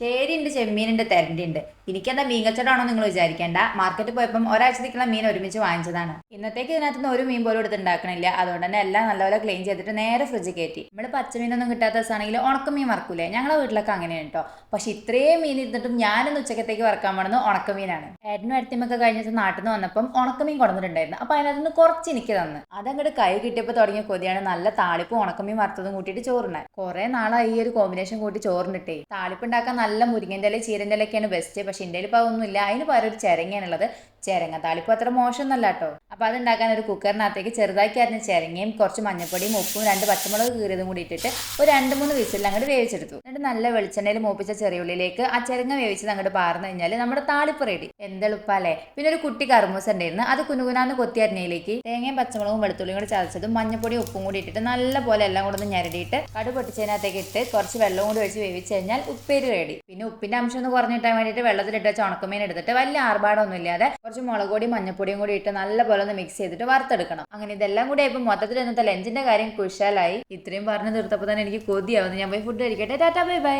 ശരിയുണ്ട് ചെമ്മീനുണ്ട് തെരണ്ടിയുണ്ട്. എനിക്കെന്താ മീൻ നിങ്ങൾ വിചാരിക്കേണ്ട? മാർക്കറ്റ് പോയപ്പം ഒരാഴ്ചത്തേക്കുള്ള മീൻ ഒരുമിച്ച് വാങ്ങിച്ചതാണ്. ഇന്നത്തേക്ക് ഇതിനകത്ത് നിന്ന് ഒരു മീൻ പോലും എടുത്ത് ഉണ്ടാക്കണില്ല. അതുകൊണ്ട് തന്നെ എല്ലാം നല്ലപോലെ ക്ലീൻ ചെയ്തിട്ട് നേരെ ഫ്രിഡ്ജ് കയറ്റി. നമ്മൾ പച്ചമീനൊന്നും കിട്ടാത്ത ദിവസമാണെങ്കിൽ ഉണക്കമീൻ വറക്കൂലേ? ഞങ്ങളെ വീട്ടിലൊക്കെ അങ്ങനെയാണ് കേട്ടോ പക്ഷെ ഇത്രയും മീൻ ഇരുന്നിട്ടും ഞാനൊന്ന് ഉച്ചക്കത്തേക്ക് വറക്കാൻ പോണത് ഉണക്കമീനാണ് ഏട്ടനും അടുത്തമ്മൊക്കെ കഴിഞ്ഞ ദിവസം നാട്ടിൽ നിന്ന് വന്നപ്പം ഉണക്കമീൻ കൊണ്ടുവന്നിട്ടുണ്ടായിരുന്നു. അപ്പൊ അതിനകത്ത് നിന്ന് കുറച്ച് എനിക്ക് തന്ന്. അതങ്ങോട്ട് കൈ കിട്ടിയപ്പോൾ തുടങ്ങിയ കൊതിയാണ് നല്ല താളിപ്പും ഉണക്കമീൻ വറുത്തതും കൂട്ടിയിട്ട് ചോറുണ്ടായി കുറെ നാളായി ഈ ഒരു കോമ്പിനേഷൻ കൂട്ടി ചോറിനിട്ടേ താളിപ്പ് ഉണ്ടാക്കാൻ നല്ല മുരിങ്ങന്റെ ഇല ചീരന്റെ ഇലയൊക്കെയാണ് ബെസ്റ്റ് പക്ഷേ എന്റെ ഇപ്പോൾ ഒന്നുമില്ല അതിന് പകരം ഒരു ചിരങ്ങയാണുള്ളത്. ചിരങ്ങ താളിപ്പ് അത്ര മോശമൊന്നല്ല കേട്ടോ. അപ്പോൾ അതുണ്ടാക്കാൻ ഒരു കുക്കറിനകത്തേക്ക് ചെറുതാക്കി അരിഞ്ഞ ചേരങ്ങയും കുറച്ച് മഞ്ഞപ്പൊടിയും ഉപ്പും രണ്ട് പച്ചമുളക് കീറിയതും കൂടി ഇട്ടിട്ട് ഒരു രണ്ട് മൂന്ന് വിസിൽ അങ്ങോട്ട് വേവിച്ചെടുത്തു. എന്നിട്ട് നല്ല വെളിച്ചെണ്ണയിൽ മൂപ്പിച്ച ചെറിയുള്ളിലേക്ക് ആ ചെരങ്ങ വേവിച്ചത് അങ്ങോട്ട് പാർന്നു കഴിഞ്ഞാൽ നമ്മുടെ താളിപ്പ് റെഡി എന്തെളുപ്പല്ലേ? പിന്നെ ഒരു കുട്ടി കർമ്മൂസ് ഉണ്ടായിരുന്നു. അത് കുനുകുനാന്ന് കൊത്തി അരിഞ്ഞയിലേക്ക് തേങ്ങയും പച്ചമുളകും വെളുത്തുള്ളിയും കൂടി ചതച്ചതും മഞ്ഞപ്പൊടിയും ഉപ്പും കൂടി ഇട്ടിട്ട് നല്ല പോലെ എല്ലാം കൂടെ ഒന്ന് ഞരടിയിട്ട് കടു പൊട്ടിച്ചതിനകത്തേക്ക് ഇട്ട് കുറച്ച് വെള്ളം കൂടി ഒഴിച്ച് വേവിച്ച് കഴിഞ്ഞാൽ ഉപ്പേരി റെഡി പിന്നെ ഉപ്പിന്റെ അംശം ഒന്ന് കുറഞ്ഞിട്ടാൻ വേണ്ടിയിട്ട് വെള്ളത്തിലിട്ട് വെച്ച എടുത്തിട്ട് വലിയ ആർഭാടമൊന്നും ഇല്ലാതെ കുറച്ച് മുളക് പൊടിയും മഞ്ഞപ്പൊടിയും കൂടി ഇട്ട് നല്ലപോലെ ഒന്ന് മിക്സ് ചെയ്തിട്ട് വറുത്തെടുക്കണം. അങ്ങനെ ഇതെല്ലാം കൂടി ആയപ്പോൾ മൊത്തത്തിൽ ഇന്നത്തെ ലഞ്ചിന്റെ കാര്യം കുശാലായി. ഇത്രയും പറഞ്ഞു തീർത്തപ്പോൾ തന്നെ എനിക്ക് കൊതിയാവുന്നു. ഞാൻ പോയി ഫുഡ് കഴിക്കട്ടെ. Tata bye bye.